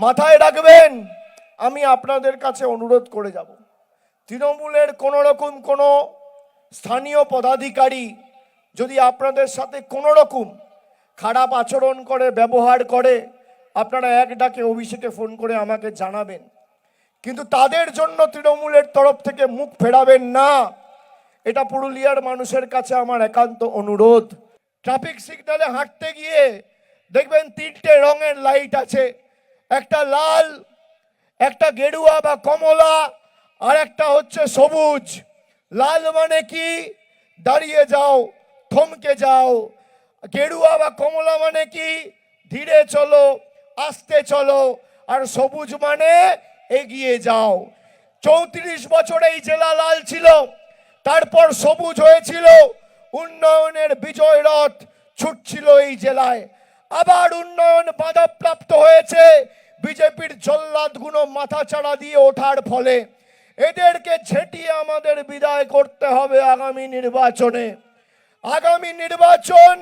মাথায় রাখবেন, আমি আপনাদের কাছে অনুরোধ করে যাব। তৃণমূলের কোনো রকম কোনো স্থানীয় পদাধিকারী যদি আপনাদের সাথে কোনো রকম খারাপ আচরণ করে, ব্যবহার করে, আপনারা এক ডাকে অভিষেকে ফোন করে আমাকে জানাবেন। কিন্তু তাদের জন্য তৃণমূলের তরফ থেকে মুখ ফেরাবেন না। এটা পুরুলিয়ার মানুষের কাছে আমার একান্ত অনুরোধ। ট্রাফিক সিগন্যালে হাঁটতে গিয়ে দেখবেন তিনটে রঙের লাইট আছে। একটা লাল, একটা গেরুয়া বা কমলা, আর একটা হচ্ছে সবুজ। লাল মানে কি? দাঁড়িয়ে যাও, থমকে যাও। গেরুয়া বা কমলা মানে কি? ধীরে চলো, আস্তে চলো, আর সবুজ মানে এগিয়ে যাও। চৌত্রিশ বছর এই জেলা লাল ছিল, তারপর সবুজ হয়েছিল। উন্নয়নের বিজয় রথ ছুটছিল এই জেলায়। আবার উন্নয়ন বাধাপ্রাপ্ত হয়েছে। বিজেপির জল্লাদগুলো মাথা চাড়া দিয়ে ওঠার ফলে। এদেরকে ঝেঁটিয়ে আমাদের বিদায় করতে হবে আগামী নির্বাচনে। আগামী নির্বাচন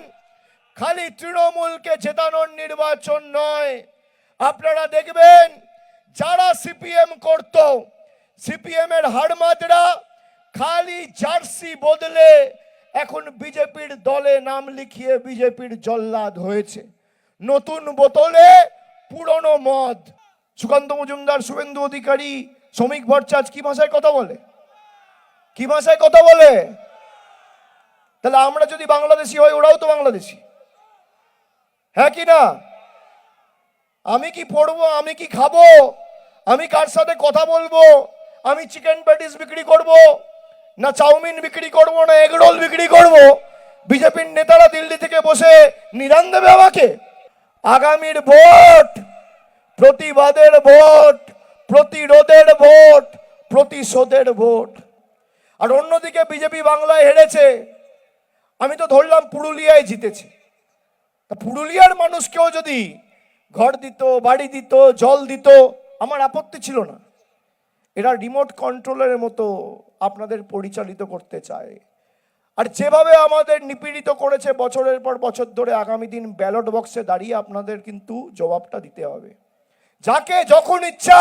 খালি তৃণমূলকে জেতানোর নির্বাচন নয়। আপনারা দেখবেন, যারা সিপিএম করত সিপিএম এর হাড়মাদরা খালি জার্সি বদলে এখন বিজেপির দলে নাম লিখিয়ে বিজেপির জল্লাদ হয়েছে। নতুন বোতলে পুরনো মদ। সুকান্ত মজুমদার, শুভেন্দু অধিকারী, শ্রমিক ভট্টাচ কি ভাষায় কথা বলে? কি ভাষায় কথা বলে? তাহলে আমরা যদি বাংলাদেশি হই, ওরাও তো বাংলাদেশি। হ্যাঁ কি না? আমি কি পড়ব, আমি কি খাব, আমি কার সাথে কথা বলব, আমি চিকেন প্যাটিস বিক্রি করব, না চাউমিন বিক্রি করব, না এগরোল বিক্রি করব? বিজেপির নেতারা দিল্লি থেকে বসে নিদান দেবে আমাকে? আগামীর ভোট, প্রতিবাদের ভোট, প্রতিরোধের ভোট, প্রতিশোধের ভোট। আর অন্যদিকে বিজেপি বাংলায় হেরেছে। আমি তো ধরলাম পুরুলিয়ায় জিতেছে। পুরুলিয়ার মানুষকেও যদি ঘর দিত, বাড়ি দিত, জল দিত, আমার আপত্তি ছিল না। এরা রিমোট কন্ট্রোলের মতো আপনাদের পরিচালিত করতে চায়। আর যেভাবে আমাদের নিপীড়িত করেছে বছরের পর বছর ধরে, আগামী দিন ব্যালট বক্সে দাঁড়িয়ে আপনাদের কিন্তু জবাবটা দিতে হবে। যাকে যখন ইচ্ছা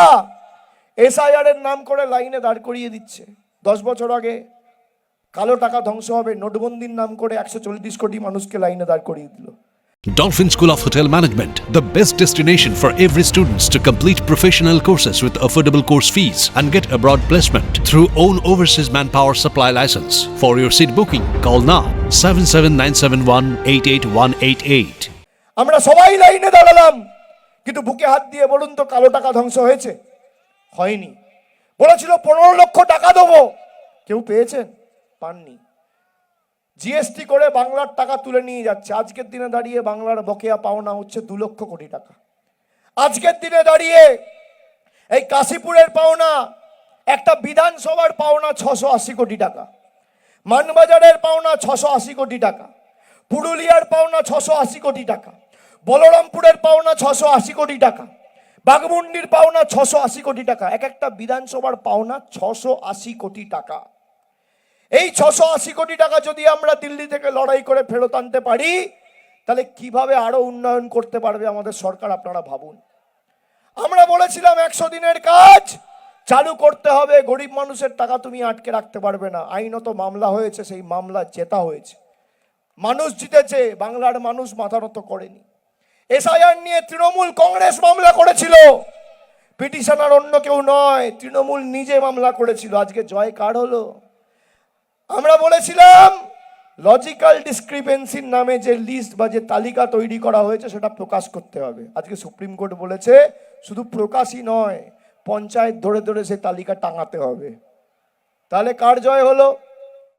এসআইআর এর নাম করে লাইনে দাঁড় করিয়ে দিচ্ছে। দশ বছর আগে কালো টাকা ধ্বংস হবে, নোটবন্দির নাম করে একশো চল্লিশ কোটি মানুষকে লাইনে দাঁড় করিয়ে দিল। Dolphin School of Hotel Management, the best destination for every students to complete professional courses with affordable course fees and get abroad placement through own overseas manpower supply license. For your seat booking, call now 77971 আমরা সবাই লাইনে দাঁড়ালাম কিন্তু বুকে হাত দিয়ে বলুন তো কালো টাকা ধ্বংস হয়েছে হয়নি বলেছিল পনেরো লক্ষ টাকা দেবো কেউ পেয়েছেন পাননি জিএসটি করে বাংলার টাকা তুলে নিয়ে যাচ্ছে। আজকের দিনে দাঁড়িয়ে বাংলার বকেয়া পাওনা হচ্ছে দু লক্ষ কোটি টাকা। আজকের দিনে দাঁড়িয়ে এই কাশীপুরের পাওনা, একটা বিধানসভার পাওনা ছশো আশি কোটি টাকা। মানবাজারের পাওনা ছশো আশি কোটি টাকা। পুরুলিয়ার পাওনা ছশো আশি কোটি টাকা। বলরামপুরের পাওনা ছশো আশি কোটি টাকা। বাঘমুন্ডির পাওনা ছশো আশি কোটি টাকা। এক একটা বিধানসভার পাওনা ছশো আশি কোটি টাকা। এই ছশো আশি কোটি টাকা যদি আমরা দিল্লি থেকে লড়াই করে ফেরত আনতে পারি, তাহলে কীভাবে আরও উন্নয়ন করতে পারবে আমাদের সরকার, আপনারা ভাবুন। আমরা বলেছিলাম একশো দিনের কাজ, চালু করতে হবে, গরিব মানুষের টাকা তুমি আটকে রাখতে পারবে না। আইনত মামলা হয়েছে, সেই মামলা জেতা হয়েছে। মানুষ জিতেছে, বাংলার মানুষ মাথা নত করেনি। এসআইআর নিয়ে তৃণমূল কংগ্রেস মামলা করেছিল। পিটিশনার অন্য কেউ নয়, তৃণমূল নিজে মামলা করেছিল। আজকে জয় কার হলো? আমরা বলেছিলাম লজিক্যাল ডিসক্রিপেন্সির নামে যে লিস্ট বা যে তালিকা তৈরি করা হয়েছে, সেটা প্রকাশ করতে হবে। আজকে সুপ্রিম কোর্ট বলেছে, শুধু প্রকাশই নয়, পঞ্চায়েত ধরে ধরে সে তালিকা টাঙাতে হবে। তাহলে কার জয় হলো?